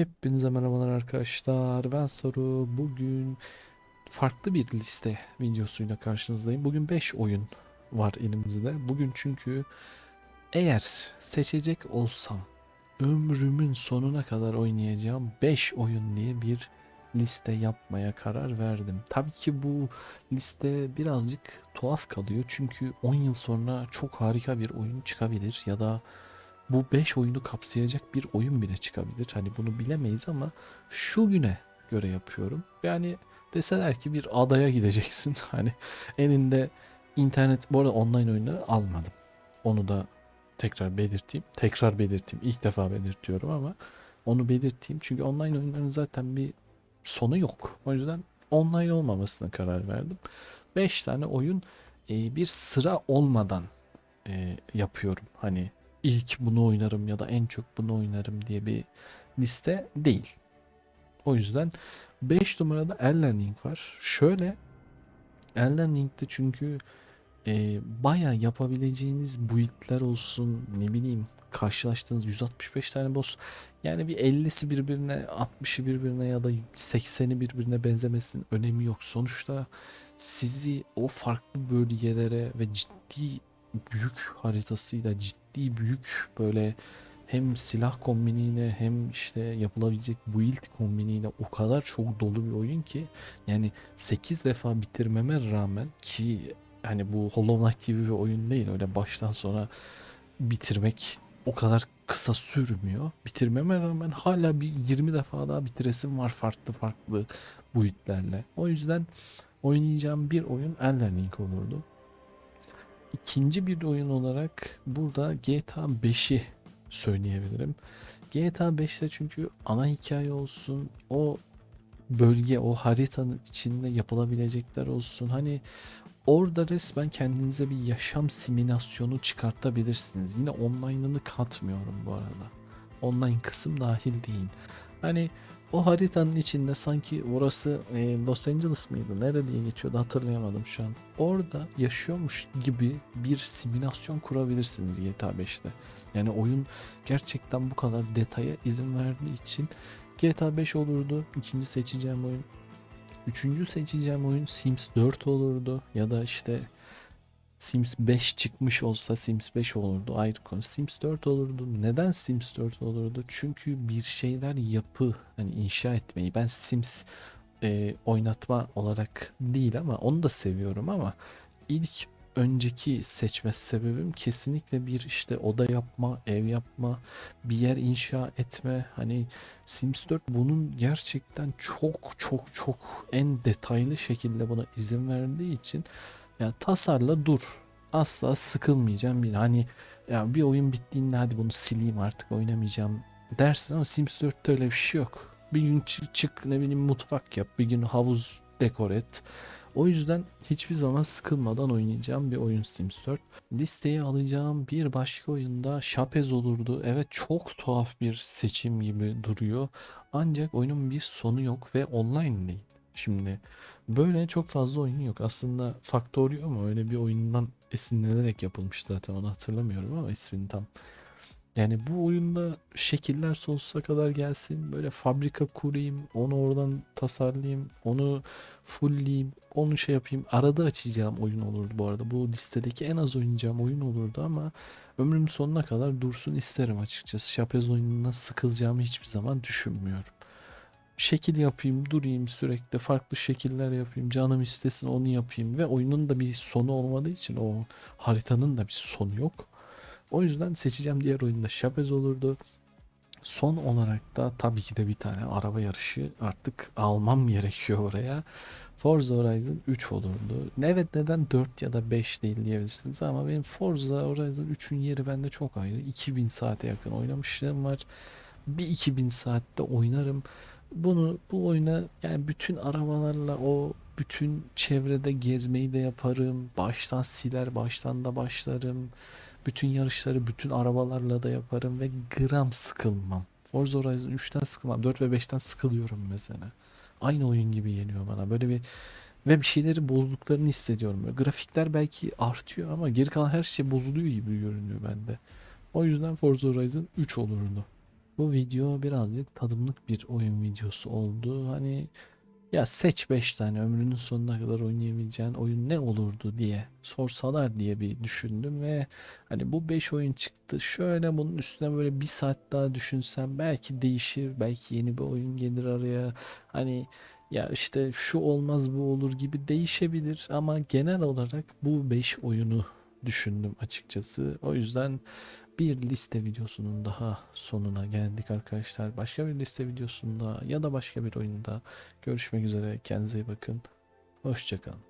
Hepinize merhabalar arkadaşlar. Ben Saru. Bugün farklı bir liste videosuyla karşınızdayım. Bugün 5 oyun var elimizde. Bugün çünkü eğer seçecek olsam ömrümün sonuna kadar oynayacağım 5 oyun diye bir liste yapmaya karar verdim. Tabii ki bu liste birazcık tuhaf kalıyor. Çünkü 10 yıl sonra çok harika bir oyun çıkabilir ya da bu 5 oyunu kapsayacak bir oyun bile çıkabilir. Hani bunu bilemeyiz ama şu güne göre yapıyorum. Yani deseler ki bir adaya gideceksin. Hani elinde internet bu arada online oyunları almadım. Onu da tekrar belirteyim. Tekrar belirteyim. İlk defa belirtiyorum ama onu belirteyim. Çünkü online oyunların zaten bir sonu yok. O yüzden online olmamasına karar verdim. 5 tane oyun e, bir sıra olmadan e, yapıyorum. Hani ilk bunu oynarım ya da en çok bunu oynarım diye bir liste değil. O yüzden 5 numarada Elden Ring var. Şöyle Elden Ring'de çünkü e, baya yapabileceğiniz build'ler olsun ne bileyim karşılaştığınız 165 tane boss yani bir 50'si birbirine 60'ı birbirine ya da 80'i birbirine benzemesinin önemi yok. Sonuçta sizi o farklı bölgelere ve ciddi büyük haritasıyla ciddi büyük böyle hem silah kombiniyle hem işte yapılabilecek build kombiniyle o kadar çok dolu bir oyun ki yani 8 defa bitirmeme rağmen ki hani bu Hollow Knight gibi bir oyun değil öyle baştan sona bitirmek o kadar kısa sürmüyor. Bitirmeme rağmen hala bir 20 defa daha bitiresim var farklı farklı build'lerle. O yüzden oynayacağım bir oyun Elden Ring olurdu. İkinci bir oyun olarak burada GTA 5'i söyleyebilirim. GTA 5'te çünkü ana hikaye olsun, o bölge, o haritanın içinde yapılabilecekler olsun. Hani orada resmen kendinize bir yaşam simülasyonu çıkartabilirsiniz. Yine online'ını katmıyorum bu arada. Online kısım dahil değil. Hani o haritanın içinde sanki orası e, Los Angeles mıydı? Nerede diye geçiyordu hatırlayamadım şu an. Orada yaşıyormuş gibi bir simülasyon kurabilirsiniz GTA 5'te. Yani oyun gerçekten bu kadar detaya izin verdiği için GTA 5 olurdu. İkinci seçeceğim oyun. Üçüncü seçeceğim oyun Sims 4 olurdu. Ya da işte Sims 5 çıkmış olsa Sims 5 olurdu ayrı konu. Sims 4 olurdu. Neden Sims 4 olurdu? Çünkü bir şeyler yapı hani inşa etmeyi ben Sims e, oynatma olarak değil ama onu da seviyorum ama ilk önceki seçme sebebim kesinlikle bir işte oda yapma, ev yapma, bir yer inşa etme. Hani Sims 4 bunun gerçekten çok çok çok en detaylı şekilde buna izin verdiği için ya tasarla dur. Asla sıkılmayacağım bir hani ya bir oyun bittiğinde hadi bunu sileyim artık oynamayacağım dersin ama Sims 4'te öyle bir şey yok. Bir gün çık, çık ne bileyim mutfak yap, bir gün havuz dekor et. O yüzden hiçbir zaman sıkılmadan oynayacağım bir oyun Sims 4. Listeye alacağım bir başka oyunda Şapez olurdu. Evet çok tuhaf bir seçim gibi duruyor. Ancak oyunun bir sonu yok ve online değil. Şimdi böyle çok fazla oyun yok. Aslında Factorio ama öyle bir oyundan esinlenerek yapılmış zaten onu hatırlamıyorum ama ismini tam. Yani bu oyunda şekiller sonsuza kadar gelsin. Böyle fabrika kurayım, onu oradan tasarlayayım, onu fullleyeyim, onu şey yapayım. Arada açacağım oyun olurdu bu arada. Bu listedeki en az oynayacağım oyun olurdu ama ömrüm sonuna kadar dursun isterim açıkçası. Şapez oyununa sıkılacağımı hiçbir zaman düşünmüyorum şekil yapayım, durayım sürekli farklı şekiller yapayım, canım istesin onu yapayım ve oyunun da bir sonu olmadığı için o haritanın da bir sonu yok. O yüzden seçeceğim diğer oyunda Şapez olurdu. Son olarak da tabii ki de bir tane araba yarışı artık almam gerekiyor oraya. Forza Horizon 3 olurdu. Evet neden 4 ya da 5 değil diyebilirsiniz ama benim Forza Horizon 3'ün yeri bende çok ayrı. 2000 saate yakın oynamışlığım var. Bir 2000 saatte oynarım. Bunu bu oyuna yani bütün arabalarla o bütün çevrede gezmeyi de yaparım. Baştan siler, baştan da başlarım. Bütün yarışları bütün arabalarla da yaparım ve gram sıkılmam. Forza Horizon 3'ten sıkılmam. 4 ve 5'ten sıkılıyorum mesela. Aynı oyun gibi geliyor bana. Böyle bir ve bir şeyleri bozduklarını hissediyorum. Böyle grafikler belki artıyor ama geri kalan her şey bozuluyor gibi görünüyor bende. O yüzden Forza Horizon 3 olurdu. Bu video birazcık tadımlık bir oyun videosu oldu. Hani ya seç 5 tane ömrünün sonuna kadar oynayabileceğin oyun ne olurdu diye sorsalar diye bir düşündüm ve hani bu 5 oyun çıktı. Şöyle bunun üstüne böyle bir saat daha düşünsem belki değişir, belki yeni bir oyun gelir araya. Hani ya işte şu olmaz bu olur gibi değişebilir ama genel olarak bu 5 oyunu düşündüm açıkçası. O yüzden bir liste videosunun daha sonuna geldik arkadaşlar. Başka bir liste videosunda ya da başka bir oyunda görüşmek üzere. Kendinize iyi bakın. Hoşçakalın.